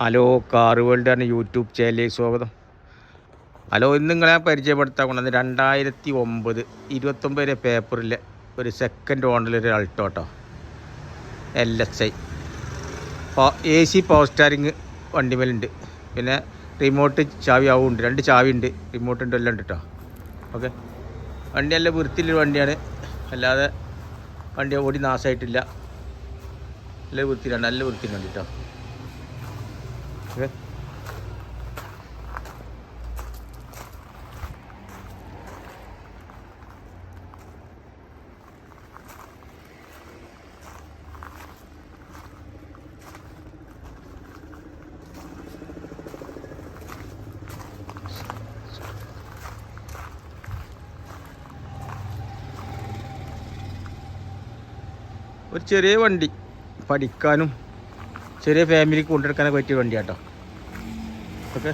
Hello car world ആണ് YouTube ചാനലിലേക്ക് സ്വാഗതം. ഹലോ ഇന്ന് നിങ്ങളെ പരിചയപ്പെടുത്താൻ കൊണ്ടത് രണ്ടായിരത്തി ഒമ്പത് ഇരുപത്തൊമ്പത് പേപ്പറിലെ ഒരു സെക്കൻഡ് ഓണിലൊരു അൾട്ടോ കേട്ടോ L S I A C power steering വണ്ടിമേലുണ്ട്. പിന്നെ റിമോട്ട് ചാവി ഉണ്ട് രണ്ട് ചാവി ഉണ്ട് റിമോട്ട് ഉണ്ട് എല്ലാം ഉണ്ട് കേട്ടോ ഓക്കെ വണ്ടി നല്ല വൃത്തിയിലൊരു വണ്ടിയാണ്. അല്ലാതെ വണ്ടി ഓടി നാശമായിട്ടില്ല നല്ല വൃത്തിയിലാണ്. നല്ല വൃത്തിയിലുണ്ട് കേട്ടോ ഓക്കെ ഒരു ചെറിയ വണ്ടി പഠിക്കാനും ചെറിയ ഫാമിലിക്ക് കൊണ്ടെടുക്കാനൊക്കെ പറ്റിയ വണ്ടിയാട്ടോ. ഓക്കെ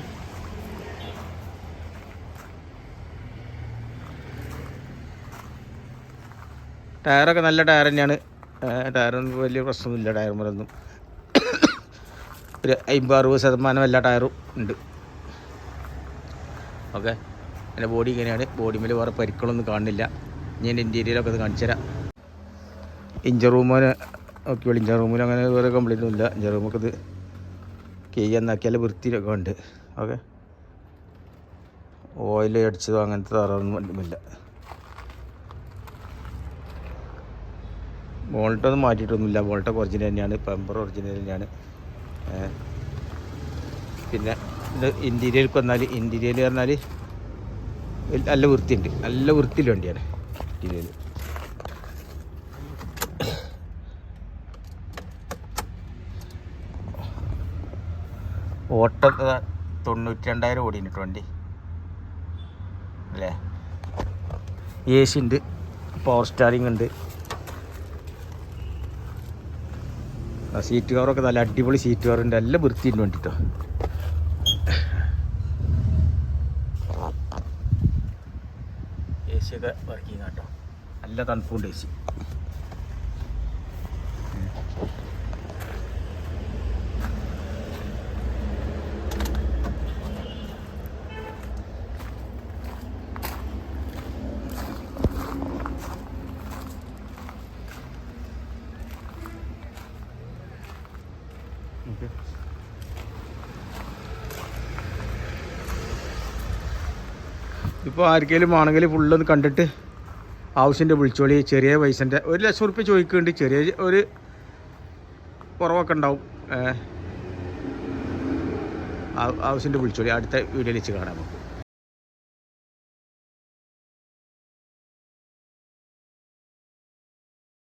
ടയറൊക്കെ നല്ല ടയർ തന്നെയാണ്. ടയറൊന്നും വലിയ പ്രശ്നമൊന്നുമില്ല ടയർ മുറൊന്നും ഒരു അമ്പത് അറുപത് ശതമാനം എല്ലാ ടയറും ഉണ്ട്. ഓക്കെ. എന്റെ ബോഡി ഇങ്ങനെയാണ്. ബോഡി മേലെ വേറെ പരിക്കളൊന്നും കാണുന്നില്ല. ഞാൻ ഇന്റീരിയലൊക്കെ അത് കാണിച്ചു തരാം. ഇഞ്ചർ റൂമിന് ഒക്കെ ഇഞ്ചർ റൂമിന് അങ്ങനെ വേറെ കംപ്ലൈന്റൊന്നുമില്ല ഇഞ്ചർ റൂമൊക്കെ ഇത് കെയ്യാന്നാക്കിയാൽ വൃത്തിയിലൊക്കെ ഉണ്ട്. ഓക്കെ. ഓയിൽ അടിച്ചതോ അങ്ങനത്തെ തറൊന്നും ഇല്ല. ബോൾട്ടൊന്നും മാറ്റിയിട്ടൊന്നുമില്ല. ബോൾട്ടൊക്കെ ഒറിജിനൽ തന്നെയാണ്. പെമ്പർ ഒറിജിനൽ തന്നെയാണ്. പിന്നെ ഇത് ഇന്റീരിയർക്ക് വന്നാൽ ഇന്റീരിയൽ പറഞ്ഞാൽ നല്ല വൃത്തിയുണ്ട്. നല്ല വൃത്തിയിൽ വണ്ടിയാണ് ഇന്റീരിയൽ ഓട്ടം തൊണ്ണൂറ്റി രണ്ടായിരം ഓടിയിട്ട് വണ്ടി. അല്ലേ? എ സി ഉണ്ട് പവർ സ്റ്റാറിങ് ഉണ്ട്. സീറ്റ് കവറൊക്കെ നല്ല അടിപൊളി സീറ്റ് കവറുണ്ട് എല്ലാം വൃത്തിയുണ്ട് വണ്ടിട്ടോ എ സി ഒക്കെ വർക്കിംഗ് കേട്ടോ നല്ല തണുപ്പുണ്ട് എ സി ഓക്കെ ഇപ്പോൾ ആർക്കെങ്കിലും ആണെങ്കിൽ ഫുള്ളൊന്ന് കണ്ടിട്ട് ആവശ്യന്റെ വിളിച്ചോളി. ചെറിയ പൈസന്റെ ഒരു ലക്ഷം ഉറുപ്പ് ചോദിക്കുന്നുണ്ട്. ചെറിയ ഒരു കുറവൊക്കെ ഉണ്ടാവും. ആവശ്യന്റെ വിളിച്ചോളി. അടുത്ത വീഡിയോയിൽ വെച്ച് കാണാം നമുക്ക്.